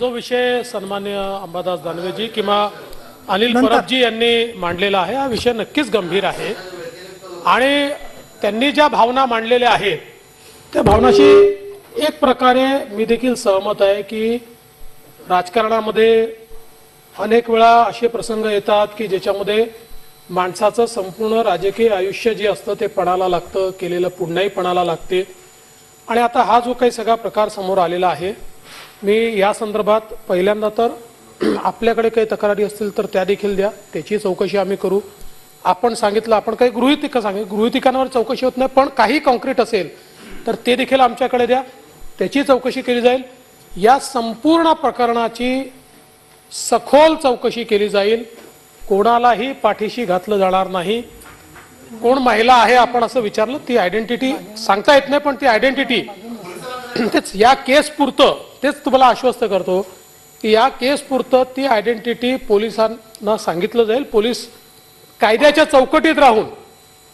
जो विषय सन्मान्य अंबादास दानवेजी किंवा अनिल परबजी यांनी मांडलेला आहे. हा विषय नक्कीच गंभीर आहे. आणि त्यांनी ज्या भावना मांडलेल्या आहेत त्या भावनाशी एक प्रकारे मी देखील सहमत आहे की राजकारणामध्ये अनेक वेळा असे प्रसंग येतात की ज्याच्यामध्ये माणसाचं संपूर्ण राजकीय आयुष्य जे असतं ते पणाला लागतं केलेलं पुण्याही पणाला लागते. आणि आता हा जो काही सगळा प्रकार समोर आलेला आहे मी या संदर्भात पहिल्यांदा तर आपल्याकडे काही तक्रारी असतील तर त्या देखील द्या. त्याची चौकशी आम्ही करू. आपण सांगितलं आपण काही गृहितिका सांगितलं गृहितिकांवर चौकशी होत नाही पण काही कॉन्क्रीट असेल तर ते देखील आमच्याकडे द्या. त्याची चौकशी केली जाईल. या संपूर्ण प्रकरणाची सखोल चौकशी केली जाईल. कोणालाही पाठीशी घातलं जाणार नाही. कोण महिला आहे आपण असं विचारलं ती आयडेंटिटी सांगता येत नाही पण ती आयडेंटिटी तेच या केस पुरतं तेच तुम्हाला आश्वस्त करतो की या केस पुरतं ती आयडेंटिटी पोलिसांना सांगितलं जाईल. पोलीस कायद्याच्या चौकटीत राहून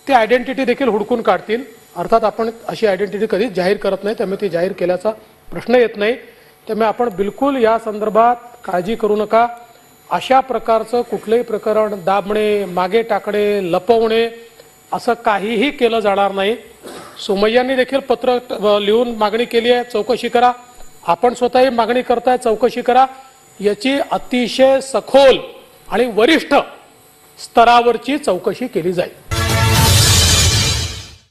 ती आयडेंटिटी देखील हुडकून काढतील. अर्थात आपण अशी आयडेंटिटी कधीच जाहीर करत नाही त्यामुळे ती जाहीर केल्याचा प्रश्न येत नाही. त्यामुळे आपण बिलकुल या संदर्भात काळजी करू नका. अशा प्रकारचं कुठलंही प्रकरण दाबणे मागे टाकणे लपवणे असं काहीही केलं जाणार नाही. सोमय्यांनी देखील पत्र लिहून मागणी केली आहे चौकशी करा. आपण स्वतःही मागणी करताय चौकशी करा. याची अतिशय सखोल आणि वरिष्ठ स्तरावरची चौकशी केली जाईल.